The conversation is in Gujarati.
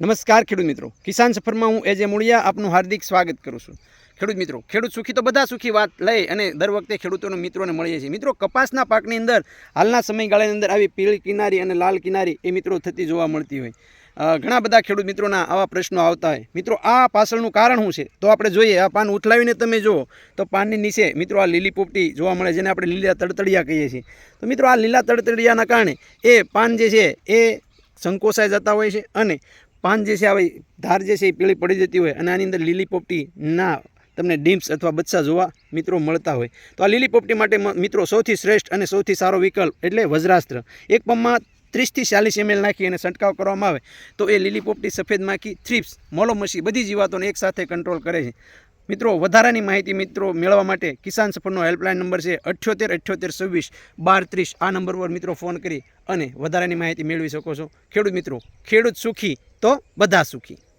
નમસ્કાર ખેડૂત મિત્રો. કિસાન સફરમાં હું એજે મૂળિયા આપનું હાર્દિક સ્વાગત કરું છું. ખેડૂત મિત્રો, ખેડૂત સુખી તો બધા સુખી વાત લઈ અને દર વખતે ખેડૂતોના મિત્રોને મળીએ છીએ. મિત્રો, કપાસના પાકની અંદર, હાલના સમયગાળાની અંદર આવી પીળી કિનારી અને લાલ કિનારી એ મિત્રો થતી જોવા મળતી હોય. ઘણા બધા ખેડૂત મિત્રોના આવા પ્રશ્નો આવતા હોય. મિત્રો, આ પાછળનું કારણ શું છે? તો આપણે જોઈએ, આ પાન ઉથલાવીને તમે જુઓ, તો પાનની નીચે મિત્રો આ લીલી પોપટી જોવા મળે જેને આપણે લીલા તડતડિયા કહીએ છીએ. તો મિત્રો, આ લીલા તડતડિયાના કારણે એ પાન જે છે, એ સંકોચાઈ જતા હોય છે અને પાન જે છે, આવી ધાર જે છે, એ પીળી પડી જતી હોય અને આની અંદર લીલી પોપટી ના તમને ડીમ્સ અથવા બચ્ચા જોવા મિત્રો મળતા હોય. તો આ લીલી પોપટી માટે મિત્રો સૌથી શ્રેષ્ઠ અને સૌથી સારો વિકલ્પ એટલે વજ્રાસ્ત્ર. એક પંપમાં ત્રીસથી ચાલીસ એમએલ નાખી અને છંટકાવ કરવામાં આવે તો એ લીલી પોપટી સફેદ માખી, થ્રીપ્સ મોલોમસી બધી જીવાતોને એકસાથે કંટ્રોલ કરે છે. મિત્રો, વધારાની માહિતી મિત્રો મેળવવા માટે કિસાન સફરનો હેલ્પલાઇન નંબર છે અઠ્યોતેર અઠ્યોતેર, છવ્વીસ, બાર, ત્રીસ આ નંબર પર મિત્રો ફોન કરી અને વધારાની માહિતી મેળવી શકો છો. ખેડૂત મિત્રો, ખેડૂત સુખી તો બધા સુખી.